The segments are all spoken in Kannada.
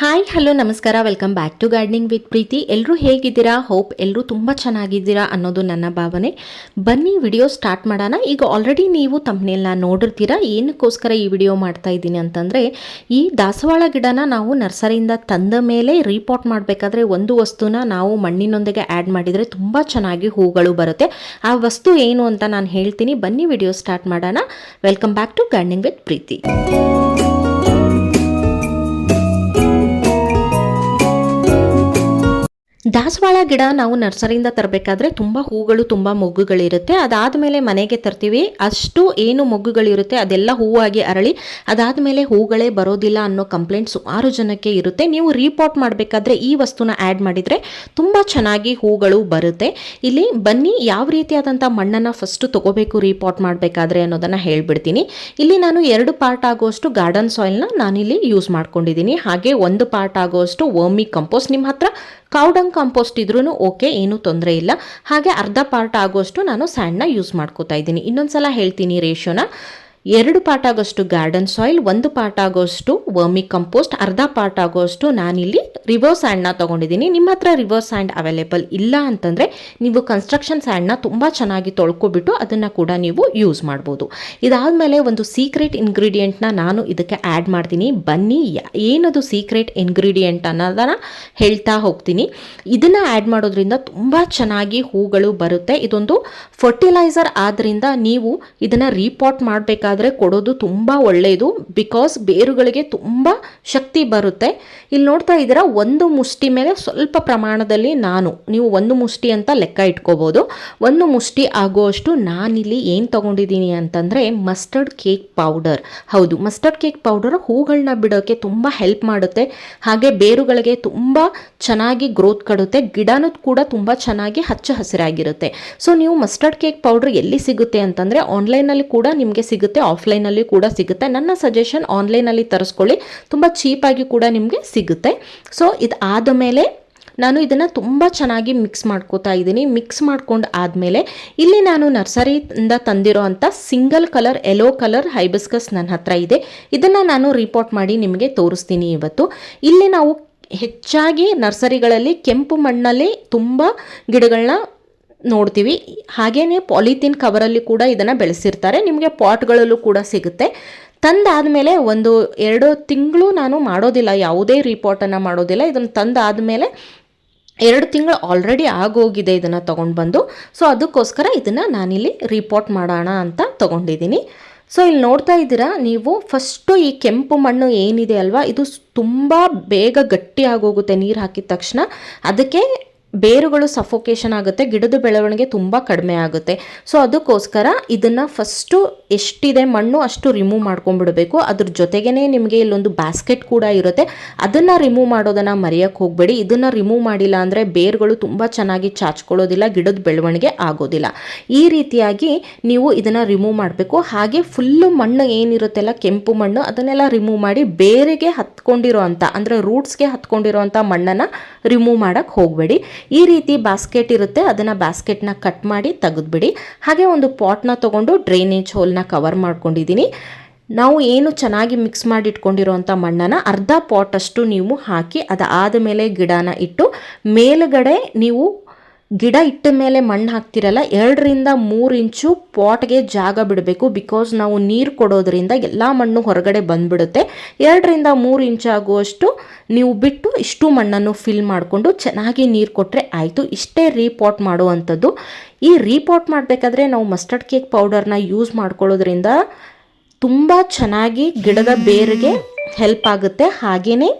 ಹಾಯ್ ಹಲೋ ನಮಸ್ಕಾರ. Welcome back to gardening with Preethi ಎಲ್ಲರೂ ಹೇಗಿದ್ದೀರಾ? ಹೋಪ್ ಎಲ್ಲರೂ ತುಂಬ ಚೆನ್ನಾಗಿದ್ದೀರಾ ಅನ್ನೋದು ನನ್ನ ಭಾವನೆ. ಬನ್ನಿ ವಿಡಿಯೋ ಸ್ಟಾರ್ಟ್ ಮಾಡೋಣ. ಈಗ ಆಲ್ರೆಡಿ ನೀವು ತಮ್ಮನೆಲ್ಲ ನೋಡಿರ್ತೀರಾ? ಏನಕ್ಕೋಸ್ಕರ ಈ ವಿಡಿಯೋ ಮಾಡ್ತಾ ಇದ್ದೀನಿ ಅಂತಂದರೆ, ಈ ದಾಸವಾಳ ಗಿಡನ ನಾವು ನರ್ಸರಿಯಿಂದ ತಂದ ಮೇಲೆ ರೀಪಾಟ್ ಮಾಡಬೇಕಾದ್ರೆ ಒಂದು ವಸ್ತುನ ನಾವು ಮಣ್ಣಿನೊಂದಿಗೆ ಆ್ಯಡ್ ಮಾಡಿದರೆ ತುಂಬ ಚೆನ್ನಾಗಿ ಹೂಗಳು ಬರುತ್ತೆ. ಆ ವಸ್ತು ಏನು ಅಂತ ನಾನು ಹೇಳ್ತೀನಿ. ಬನ್ನಿ ವಿಡಿಯೋ ಸ್ಟಾರ್ಟ್ ಮಾಡೋಣ. Welcome back to gardening with Preethi ದಾಸವಾಳ ಗಿಡ ನಾವು ನರ್ಸರಿಯಿಂದ ತರಬೇಕಾದ್ರೆ ತುಂಬ ಹೂಗಳು, ತುಂಬ ಮೊಗ್ಗುಗಳಿರುತ್ತೆ. ಅದಾದಮೇಲೆ ಮನೆಗೆ ತರ್ತೀವಿ. ಅಷ್ಟು ಏನು ಮೊಗ್ಗುಗಳಿರುತ್ತೆ, ಅದೆಲ್ಲ ಹೂವಾಗಿ ಅರಳಿ ಅದಾದಮೇಲೆ ಹೂಗಳೇ ಬರೋದಿಲ್ಲ ಅನ್ನೋ ಕಂಪ್ಲೇಂಟ್ ಸುಮಾರು ಜನಕ್ಕೆ ಇರುತ್ತೆ. ನೀವು ರೀಪಾಟ್ ಮಾಡಬೇಕಾದ್ರೆ ಈ ವಸ್ತುನ ಆ್ಯಡ್ ಮಾಡಿದರೆ ತುಂಬ ಚೆನ್ನಾಗಿ ಹೂಗಳು ಬರುತ್ತೆ. ಇಲ್ಲಿ ಬನ್ನಿ, ಯಾವ ರೀತಿಯಾದಂಥ ಮಣ್ಣನ್ನು ಫಸ್ಟು ತಗೋಬೇಕು ರೀಪಾಟ್ ಮಾಡಬೇಕಾದ್ರೆ ಅನ್ನೋದನ್ನು ಹೇಳ್ಬಿಡ್ತೀನಿ. ಇಲ್ಲಿ ನಾನು ಎರಡು ಪಾರ್ಟ್ ಆಗುವಷ್ಟು ಗಾರ್ಡನ್ ಸಾಯಿಲ್ನ ನಾನಿಲ್ಲಿ ಯೂಸ್ ಮಾಡ್ಕೊಂಡಿದ್ದೀನಿ. ಹಾಗೆ ಒಂದು ಪಾರ್ಟ್ ಆಗುವಷ್ಟು ವರ್ಮಿ ಕಂಪೋಸ್ಟ್ ನಿಮ್ಮ ಹತ್ರ. ಕಾಂಪೋಸ್ಟ್ ಇದ್ರೂ ಓಕೆ ಏನೂ ತೊಂದರೆ ಇಲ್ಲ. ಹಾಗೆ ಅರ್ಧ ಪಾರ್ಟ್ ಆಗೋಷ್ಟು ನಾನು ಸ್ಯಾಂಡ್ನ ಯೂಸ್ ಮಾಡ್ಕೋತಾ ಇದ್ದೀನಿ. ಇನ್ನೊಂದು ಸಲ ಹೇಳ್ತೀನಿ ರೇಷಿಯೋನ. ಎರಡು ಪಾರ್ಟ್ ಆಗೋಷ್ಟು ಗಾರ್ಡನ್ ಸಾಯಿಲ್ ಒಂದು ಪಾರ್ಟ್ ಆಗೋಷ್ಟು ವರ್ಮಿ ಕಂಪೋಸ್ಟ್ ಅರ್ಧ ಪಾರ್ಟ್ ಆಗೋಷ್ಟು ನಾನಿಲ್ಲಿ ರಿವರ್ಸ್ ಹ್ಯಾಂಡ್ನ ತೊಗೊಂಡಿದ್ದೀನಿ. ನಿಮ್ಮ ಹತ್ರ ರಿವರ್ಸ್ ಹ್ಯಾಂಡ್ ಅವೈಲೇಬಲ್ ಇಲ್ಲ ಅಂತಂದರೆ ನೀವು ಕನ್ಸ್ಟ್ರಕ್ಷನ್ ಸ್ಯಾಂಡ್ನ ತುಂಬ ಚೆನ್ನಾಗಿ ತೊಳ್ಕೊಬಿಟ್ಟು ಅದನ್ನು ಕೂಡ ನೀವು ಯೂಸ್ ಮಾಡ್ಬೋದು. ಇದಾದಮೇಲೆ ಒಂದು ಸೀಕ್ರೆಟ್ ಇಂಗ್ರೀಡಿಯೆಂಟ್ನ ನಾನು ಇದಕ್ಕೆ ಆ್ಯಡ್ ಮಾಡ್ತೀನಿ. ಬನ್ನಿ ಏನದು ಸೀಕ್ರೆಟ್ ಇಂಗ್ರೀಡಿಯೆಂಟ್ ಅನ್ನೋದನ್ನು ಹೇಳ್ತಾ ಹೋಗ್ತೀನಿ. ಇದನ್ನು ಆ್ಯಡ್ ಮಾಡೋದ್ರಿಂದ ತುಂಬ ಚೆನ್ನಾಗಿ ಹೂಗಳು ಬರುತ್ತೆ. ಇದೊಂದು ಫರ್ಟಿಲೈಸರ್ ಆದ್ದರಿಂದ ನೀವು ಇದನ್ನು ರೀಪಾಟ್ ಮಾಡಬೇಕಾದ್ರೆ ಕೊಡೋದು ತುಂಬ ಒಳ್ಳೆಯದು ಬಿಕಾಸ್ ಬೇರುಗಳಿಗೆ ತುಂಬ ಶಕ್ತಿ ಬರುತ್ತೆ. ಇಲ್ಲಿ ನೋಡ್ತಾ ಇದ್ದೀರಾ, ಒಂದು ಮುಷ್ಟಿ ಮೇಲೆ ಸ್ವಲ್ಪ ಪ್ರಮಾಣದಲ್ಲಿ ನಾನು, ನೀವು ಒಂದು ಮುಷ್ಟಿ ಅಂತ ಲೆಕ್ಕ ಇಟ್ಕೋಬೋದು. ಒಂದು ಮುಷ್ಟಿ ಆಗುವಷ್ಟು ನಾನಿಲ್ಲಿ ಏನು ತಗೊಂಡಿದ್ದೀನಿ ಅಂತಂದರೆ ಮಸ್ಟರ್ಡ್ ಕೇಕ್ ಪೌಡರ್ ಹೌದು ಮಸ್ಟರ್ಡ್ ಕೇಕ್ ಪೌಡರ್ ಹೂಗಳನ್ನ ಬಿಡೋಕ್ಕೆ ತುಂಬ ಹೆಲ್ಪ್ ಮಾಡುತ್ತೆ. ಹಾಗೆ ಬೇರುಗಳಿಗೆ ತುಂಬ ಚೆನ್ನಾಗಿ ಗ್ರೋತ್ ಕಡುತ್ತೆ, ಗಿಡನೂ ಕೂಡ ತುಂಬ ಚೆನ್ನಾಗಿ ಹಚ್ಚ ಹಸಿರಾಗಿರುತ್ತೆ. ಸೊ ನೀವು ಮಸ್ಟರ್ಡ್ ಕೇಕ್ ಪೌಡರ್ ಎಲ್ಲಿ ಸಿಗುತ್ತೆ ಅಂತಂದರೆ ಆನ್ಲೈನಲ್ಲಿ ಕೂಡ ನಿಮಗೆ ಸಿಗುತ್ತೆ. ಆಫ್ಲೈನಲ್ಲಿ ಕೂಡ ಸಿಗುತ್ತೆ. ನನ್ನ ಸಜೆಷನ್ ಆನ್ಲೈನಲ್ಲಿ ತರಿಸ್ಕೊಳ್ಳಿ. ತುಂಬ ಚೀಪಾಗಿ ಕೂಡ ನಿಮಗೆ ಸಿಗುತ್ತೆ. ಸೊ ಇದು ಆದ ಮೇಲೆ ನಾನು ಇದನ್ನು ತುಂಬ ಚೆನ್ನಾಗಿ ಮಿಕ್ಸ್ ಮಾಡ್ಕೋತಾ ಇದ್ದೀನಿ. ಮಿಕ್ಸ್ ಮಾಡ್ಕೊಂಡು ಆದಮೇಲೆ ಇಲ್ಲಿ ನಾನು ನರ್ಸರಿಯಿಂದ ತಂದಿರೋ ಅಂಥ single colour yellow colour hibiscus ನನ್ನ ಹತ್ರ ಇದೆ. ಇದನ್ನು ನಾನು ರಿಪೋರ್ಟ್ ಮಾಡಿ ನಿಮಗೆ ತೋರಿಸ್ತೀನಿ ಇವತ್ತು. ಇಲ್ಲಿ ನಾವು ಹೆಚ್ಚಾಗಿ ನರ್ಸರಿಗಳಲ್ಲಿ ಕೆಂಪು ಮಣ್ಣಲ್ಲಿ ತುಂಬ ಗಿಡಗಳನ್ನ ನೋಡ್ತೀವಿ. ಹಾಗೇ ಪಾಲಿಥೀನ್ ಕವರಲ್ಲಿ ಕೂಡ ಇದನ್ನು ಬೆಳೆಸಿರ್ತಾರೆ. ನಿಮಗೆ ಪಾಟ್ಗಳಲ್ಲೂ ಕೂಡ ಸಿಗುತ್ತೆ. ತಂದಾದಮೇಲೆ ಒಂದು ಎರಡು ತಿಂಗಳು ನಾನು ಮಾಡೋದಿಲ್ಲ. ಯಾವುದೇ ರಿಪೋರ್ಟನ್ನು ಮಾಡೋದಿಲ್ಲ. ಇದನ್ನು ತಂದಾದಮೇಲೆ ಎರಡು ತಿಂಗಳು ಆಲ್ರೆಡಿ ಆಗೋಗಿದೆ ಇದನ್ನು ತೊಗೊಂಡು ಬಂದು ಸೊ ಅದಕ್ಕೋಸ್ಕರ ಇದನ್ನು ನಾನಿಲ್ಲಿ ರಿಪೋರ್ಟ್ ಮಾಡೋಣ ಅಂತ ತೊಗೊಂಡಿದ್ದೀನಿ. ಸೊ ಇಲ್ಲಿ ನೋಡ್ತಾ ಇದ್ದೀರಾ, ನೀವು ಫಸ್ಟು ಈ ಕೆಂಪು ಮಣ್ಣು ಏನಿದೆ ಅಲ್ವಾ? ಇದು ತುಂಬ ಬೇಗ ಗಟ್ಟಿ ಆಗೋಗುತ್ತೆ ನೀರು ಹಾಕಿದ ತಕ್ಷಣ. ಅದಕ್ಕೆ ಬೇರುಗಳು ಸಫೋಕೇಶನ್ ಆಗುತ್ತೆ, ಗಿಡದ ಬೆಳವಣಿಗೆ ತುಂಬ ಕಡಿಮೆ ಆಗುತ್ತೆ. ಸೊ ಅದಕ್ಕೋಸ್ಕರ ಇದನ್ನು ಫಸ್ಟು ಎಷ್ಟಿದೆ ಮಣ್ಣು ಅಷ್ಟು ರಿಮೂವ್ ಮಾಡ್ಕೊಂಡ್ಬಿಡಬೇಕು. ಅದ್ರ ಜೊತೆಗೇ ನಿಮಗೆ ಇಲ್ಲೊಂದು ಬ್ಯಾಸ್ಕೆಟ್ ಕೂಡ ಇರುತ್ತೆ. ಅದನ್ನು ರಿಮೂವ್ ಮಾಡೋದನ್ನು ಮರೆಯೋಕ್ಕೆ ಹೋಗಬೇಡಿ. ಇದನ್ನು ರಿಮೂವ್ ಮಾಡಿಲ್ಲ ಅಂದರೆ ಬೇರುಗಳು ತುಂಬ ಚೆನ್ನಾಗಿ ಚಾಚ್ಕೊಳ್ಳೋದಿಲ್ಲ, ಗಿಡದ ಬೆಳವಣಿಗೆ ಆಗೋದಿಲ್ಲ. ಈ ರೀತಿಯಾಗಿ ನೀವು ಇದನ್ನು ರಿಮೂವ್ ಮಾಡಬೇಕು. ಹಾಗೆ ಫುಲ್ಲು ಮಣ್ಣು ಏನಿರುತ್ತೆಲ್ಲ, ಕೆಂಪು ಮಣ್ಣು, ಅದನ್ನೆಲ್ಲ ರಿಮೂವ್ ಮಾಡಿ ಬೇರೆಗೆ ಹತ್ಕೊಂಡಿರೋ ಅಂಥ ಅಂದರೆ ರೂಟ್ಸ್ಗೆ ಹತ್ಕೊಂಡಿರೋ ಅಂಥ ಮಣ್ಣನ್ನು ರಿಮೂವ್ ಮಾಡೋಕ್ಕೆ ಹೋಗಬೇಡಿ. ಈ ರೀತಿ ಬಾಸ್ಕೆಟ್ ಇರುತ್ತೆ, ಅದನ್ನು ಬಾಸ್ಕೆಟ್ನ ಕಟ್ ಮಾಡಿ ತೆಗೆದ್ಬಿಡಿ. ಹಾಗೆ ಒಂದು ಪಾಟ್ನ ತೊಗೊಂಡು ಡ್ರೈನೇಜ್ ಹೋಲ್ನ ಕವರ್ ಮಾಡ್ಕೊಂಡಿದ್ದೀನಿ. ನಾವು ಏನು ಚೆನ್ನಾಗಿ ಮಿಕ್ಸ್ ಮಾಡಿ ಇಟ್ಕೊಂಡಿರುವಂಥ ಮಣ್ಣನ್ನು ಅರ್ಧ ಪಾಟಷ್ಟು ನೀವು ಹಾಕಿ ಅದಾದ ಮೇಲೆ ಗಿಡನ ಇಟ್ಟು ಮೇಲುಗಡೆ ನೀವು ಗಿಡ ಇಟ್ಟ ಮೇಲೆ ಮಣ್ಣು ಹಾಕ್ತಿರಲ್ಲ ಎರಡರಿಂದ ಮೂರು ಇಂಚು ಪಾಟ್ಗೆ ಜಾಗ ಬಿಡಬೇಕು. ಬಿಕಾಸ್ ನಾವು ನೀರು ಕೊಡೋದ್ರಿಂದ ಎಲ್ಲ ಮಣ್ಣು ಹೊರಗಡೆ ಬಂದ್ಬಿಡುತ್ತೆ. ಎರಡರಿಂದ ಮೂರು ಇಂಚು ಆಗುವಷ್ಟು ನೀವು ಬಿಟ್ಟು ಇಷ್ಟು ಮಣ್ಣನ್ನು ಫಿಲ್ ಮಾಡಿಕೊಂಡು ಚೆನ್ನಾಗಿ ನೀರು ಕೊಟ್ಟರೆ ಆಯಿತು. ಇಷ್ಟೇ ರೀಪಾಟ್ ಮಾಡುವಂಥದ್ದು. ಈ ರೀಪಾಟ್ ಮಾಡಬೇಕಾದ್ರೆ ನಾವು ಮಸ್ಟರ್ಡ್ ಕೇಕ್ ಪೌಡರ್ನ ಯೂಸ್ ಮಾಡ್ಕೊಳ್ಳೋದ್ರಿಂದ ತುಂಬ ಚೆನ್ನಾಗಿ ಗಿಡದ ಬೇರಿಗೆ ಹೆಲ್ಪ್ ಆಗುತ್ತೆ. ಹಾಗೆಯೇ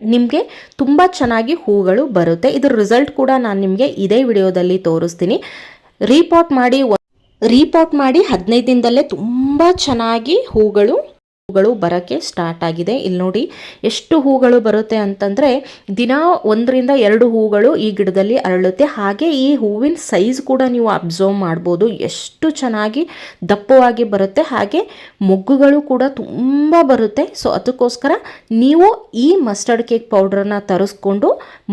ನಿಮಗೆ ತುಂಬ ಚೆನ್ನಾಗಿ ಹೂಗಳು ಬರುತ್ತೆ. ಇದ್ರ ರಿಸಲ್ಟ್ ಕೂಡ ನಾನು ನಿಮಗೆ ಇದೇ ವಿಡಿಯೋದಲ್ಲಿ ತೋರಿಸ್ತೀನಿ. ರೀಪಾಟ್ ಮಾಡಿ ರೀಪಾಟ್ ಮಾಡಿ ಹದಿನೈದು ದಿನದಲ್ಲೇ ತುಂಬ ಚೆನ್ನಾಗಿ ಹೂಗಳು ಹೂಗಳು ಬರೋಕ್ಕೆ ಸ್ಟಾರ್ಟ್ ಆಗಿದೆ. ಇಲ್ಲಿ ನೋಡಿ ಎಷ್ಟು ಹೂಗಳು ಬರುತ್ತೆ ಅಂತಂದರೆ ದಿನ ಒಂದರಿಂದ ಎರಡು ಹೂಗಳು ಈ ಗಿಡದಲ್ಲಿ ಅರಳುತ್ತೆ. ಹಾಗೆ ಈ ಹೂವಿನ ಸೈಜ್ ಕೂಡ ನೀವು ಅಬ್ಸರ್ವ್ ಮಾಡ್ಬೋದು. ಎಷ್ಟು ಚೆನ್ನಾಗಿ ದಪ್ಪವಾಗಿ ಬರುತ್ತೆ. ಹಾಗೆ ಮೊಗ್ಗುಗಳು ಕೂಡ ತುಂಬ ಬರುತ್ತೆ. ಸೊ ಅದಕ್ಕೋಸ್ಕರ ನೀವು ಈ ಮಸ್ಟರ್ಡ್ ಕೇಕ್ ಪೌಡ್ರನ್ನ ತರಿಸ್ಕೊಂಡು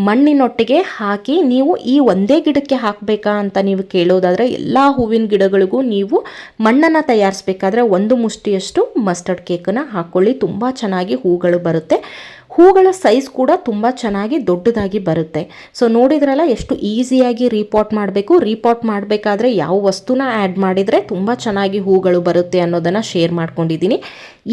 ಮಣ್ಣಿನೊಟ್ಟಿಗೆ ಹಾಕಿ ನೀವು ಈ ಒಂದೇ ಗಿಡಕ್ಕೆ ಹಾಕಬೇಕಾ ಅಂತ ನೀವು ಕೇಳೋದಾದರೆ ಎಲ್ಲ ಹೂವಿನ ಗಿಡಗಳಿಗೂ ನೀವು ಮಣ್ಣನ್ನು ತಯಾರಿಸ್ಬೇಕಾದ್ರೆ ಒಂದು ಮುಷ್ಟಿಯಷ್ಟು ಮಸ್ಟರ್ಡ್ ಕೇಕನ್ನು ಹಾಕ್ಕೊಳ್ಳಿ ತುಂಬ ಚೆನ್ನಾಗಿ ಹೂಗಳು ಬರುತ್ತೆ. ಹೂಗಳ ಸೈಜ್ ಕೂಡ ತುಂಬ ಚೆನ್ನಾಗಿ ದೊಡ್ಡದಾಗಿ ಬರುತ್ತೆ. ಸೊ ನೋಡಿದ್ರಲ್ಲ, ಎಷ್ಟು ಈಸಿಯಾಗಿ ರೀಪಾಟ್ ಮಾಡಬೇಕು. ರೀಪಾಟ್ ಮಾಡಬೇಕಾದ್ರೆ ಯಾವ ವಸ್ತುನ ಆ್ಯಡ್ ಮಾಡಿದರೆ ತುಂಬ ಚೆನ್ನಾಗಿ ಹೂಗಳು ಬರುತ್ತೆ ಅನ್ನೋದನ್ನು ಶೇರ್ ಮಾಡ್ಕೊಂಡಿದ್ದೀನಿ.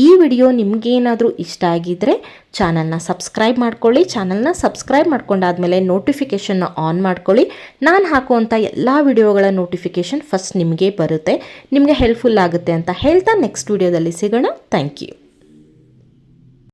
ಈ ವಿಡಿಯೋ ನಿಮಗೇನಾದರೂ ಇಷ್ಟ ಆಗಿದ್ದರೆ ಚಾನಲ್ನ ಸಬ್ಸ್ಕ್ರೈಬ್ ಮಾಡ್ಕೊಳ್ಳಿ. ಚಾನಲ್ನ ಸಬ್ಸ್ಕ್ರೈಬ್ ಮಾಡ್ಕೊಂಡಾದ್ಮೇಲೆ ನೋಟಿಫಿಕೇಷನ್ನ ಆನ್ ಮಾಡ್ಕೊಳ್ಳಿ. ನಾನು ಹಾಕುವಂಥ ಎಲ್ಲ ವಿಡಿಯೋಗಳ ನೋಟಿಫಿಕೇಷನ್ ಫಸ್ಟ್ ನಿಮಗೆ ಬರುತ್ತೆ. ನಿಮಗೆ ಹೆಲ್ಪ್ಫುಲ್ ಆಗುತ್ತೆ ಅಂತ ಹೇಳ್ತಾ ನೆಕ್ಸ್ಟ್ ವಿಡಿಯೋದಲ್ಲಿ ಸಿಗೋಣ. Thank you